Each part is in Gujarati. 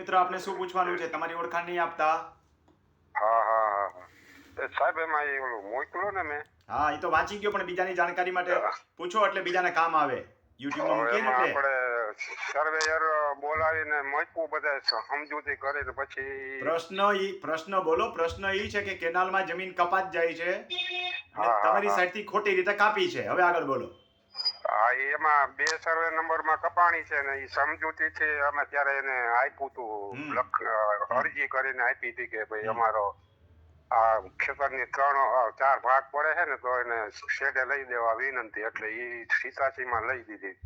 મિત્ર આપને શું પૂછવાનું છે? તમારી ઓળખાણ નહીં આપતા. હા હા હા હા. સાહેબ એમાં એ ઓલું મોકલો ને મેં. હા એ તો વાંચી ગયો પણ બીજાની જાણકારી માટે પૂછો એટલે બીજાને કામ આવે. યુટ્યુબમાં મૂકીએ ને એટલે? આપણે સર્વેયર બોલાવીને મૂકવું બધા સમજૂતી કરીને પછી પ્રશ્ન ઈ પ્રશ્ન બોલો. પ્રશ્ન ઈ છે કે કેનાલમાં જમીન કપાત જાય છે. અને તમારી હા. સાઈડથી ખોટી રીતે કાપી છે. હવે આગળ બોલો. હા એમાં બે સર્વે નંબરમાં કપાણી છે ને એ સમજૂતી છે. અમે ત્યારે એને આપ્યું હતું લખ અરજી કરીને આપી હતી કે ભાઈ અમારો આ ખેતરની ત્રણ ચાર ભાગ પડે છે ને તો એને શેડે લઈ દેવા વિનંતી. એટલે એ સીતાસીમાં લઈ દીધી.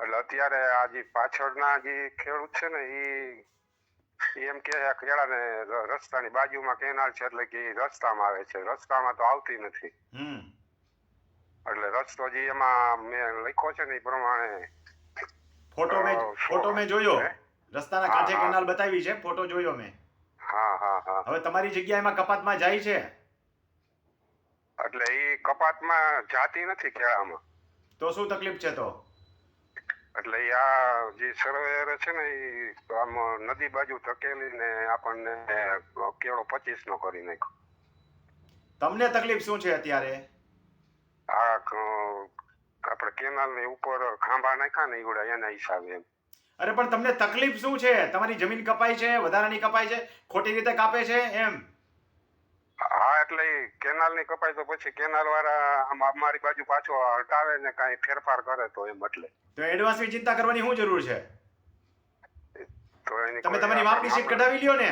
એટલે અત્યારે આ જે પાછળના જે ખેડૂત છે ને એ એમ કે ખેડા ને રસ્તાની બાજુમાં કેનાલ છે એટલે કે રસ્તામાં આવે છે. રસ્તામાં તો આવતી નથી. હમ. એટલે રસ્તો જે એમાં મેં લખ્યો છે ને એ પ્રમાણે. ફોટો મેં ફોટો મેં જોયો? રસ્તાના કાંઠે કેનાલ બતાવી છે ફોટો જોયો મેં. હા હા હા. હવે તમારી જગ્યા એમાં કપાતમાં જાય છે? એટલે એ કપાતમાં જાતી નથી કેળામાં. તો શું તકલીફ છે તો? એટલે આ જે સરવેર છે ને એ આમ નદી બાજુ ધકેલીને આપણને કેળો પચીસ નો કરી નાખ્યો. તમને તકલીફ શું છે અત્યારે? કેનાલની ઉપર ખાંભા નાખ્યા ને ઈવડા એના હિસાબે એમ. અરે પણ તમને તકલીફ શું છે? તમારી જમીન કપાય છે વધારાની કપાય છે ખોટી રીતે કાપે છે એમ? હા એટલે કેનાલની કપાય તો પછી કેનાલ વાળા અમારી બાજુ પાછો હટાવે ને કાંઈ ફેરફાર કરે તો એમ એટલે. તો એડવાન્સની ચિંતા કરવાની શું જરૂર છે? તો એની તમે કોઈ તમારી માપની સીટ કઢાવી લ્યો ને.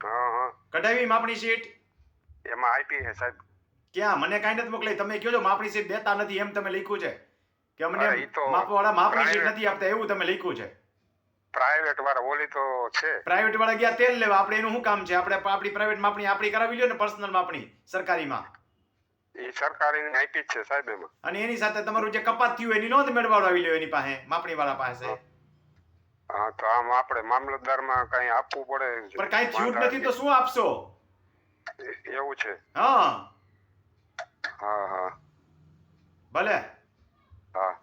હા હા. કઢાવી માપની સીટ એમાં આપી છે સાહેબ. ક્યાં? મને કાંઈ નથી મોકલાઈ તમે કહો છો માપણી સીટ દેતા નથી એમ તમે લખ્યું છે. કે અમને માપવાળા માપણી સીટ નથી આપતા એવું તમે લખ્યું છે. પ્રાઇવેટ વાળા ઓલી તો છે. પ્રાઇવેટ વાળા ગયા તેલ લેવા. આપણે એનું શું કામ છે? આપણે આપણી પ્રાઇવેટ માપણી આપણી કરાવી લ્યો ને પર્સનલ માપણી સરકારીમાં. એ સરકારી ની આપી છે સાહેબ એમાં. અને એની સાથે તમારું જે કપાત થયું એની નોંધ મેળવાડાવી લ્યો એની પાસે માપણી વાળા પાસે. હા. તો આમ આપણે મામલતદારમાં કઈ આપવું પડે પણ કઈ થયું નથી તો શું આપશો? એવું છે. હા. હા હા. ભલે. હા.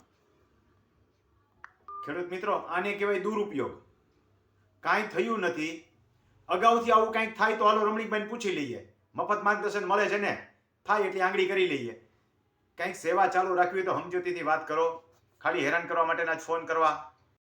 ખેડૂત મિત્રો આને કહેવાય દુરુપયોગ. કાંઈ થયું નથી. અગાઉથી આવું કાંઈક થાય તો હાલો રમણીકભાઈને પૂછી લઈએ. મફત માર્ગદર્શન મળે છે ને? થાય એટલી આંગળી કરી લઈએ. કાંઈક સેવા ચાલુ રાખવી તો સમજૂતીથી વાત કરો. ખાલી હેરાન કરવા માટેના જ ફોન કરવા.